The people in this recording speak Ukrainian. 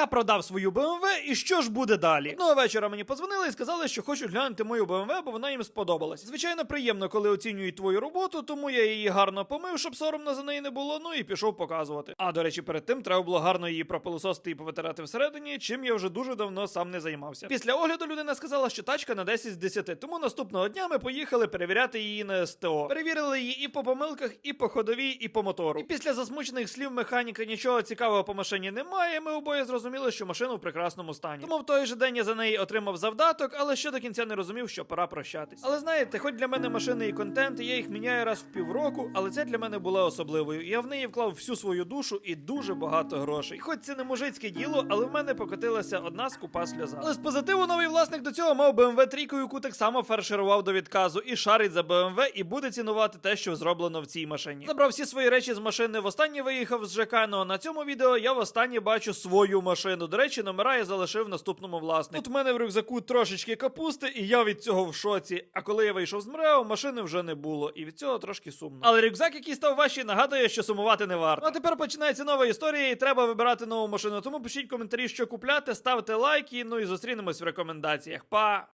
Я продав свою BMW, і що ж буде далі? Одного вечора мені позвонили і сказали, що хочуть глянути мою BMW, бо вона їм сподобалась. Звичайно, приємно, коли оцінюють твою роботу, тому я її гарно помив, щоб соромно за неї не було. Ну і пішов показувати. А до речі, перед тим треба було гарно її пропилососити і повитирати всередині, чим я вже дуже давно сам не займався. Після огляду людина сказала, що тачка на 10 з 10, тому наступного дня ми поїхали перевіряти її на СТО. Перевірили її і по помилках, і по ходовій, і по мотору. І після засмучених слів механіка нічого цікавого по машині немає. Ми обоє зрозуміли, що машина в прекрасному стані. Тому в той же день я за неї отримав завдаток, але ще до кінця не розумів, що пора прощатись. Але знаєте, хоч для мене машини і контент, і я їх міняю раз в півроку, але це для мене була особливою. Я в неї вклав всю свою душу і дуже багато грошей. Хоч це не мужицьке діло, але в мене покотилася одна скупа сльоза. Але з позитиву новий власник до цього мав BMW 3, яку так само фарширував до відказу і шарить за BMW, і буде цінувати те, що зроблено в цій машині. Забрав всі свої речі з машини. Востаннє виїхав з ЖК, ну а на цьому відео я востаннє бачу свою машину. До речі, номера я залишив наступному власнику. Тут в мене в рюкзаку трошечки капусти, і я від цього в шоці. А коли я вийшов з МРЕО, машини вже не було, і від цього трошки сумно. Але рюкзак, який став важчий, нагадує, що сумувати не варто. Ну а тепер починається нова історія, і треба вибирати нову машину. Тому пишіть коментарі, що купляти, ставте лайки. Ну і зустрінемось в рекомендаціях. Па!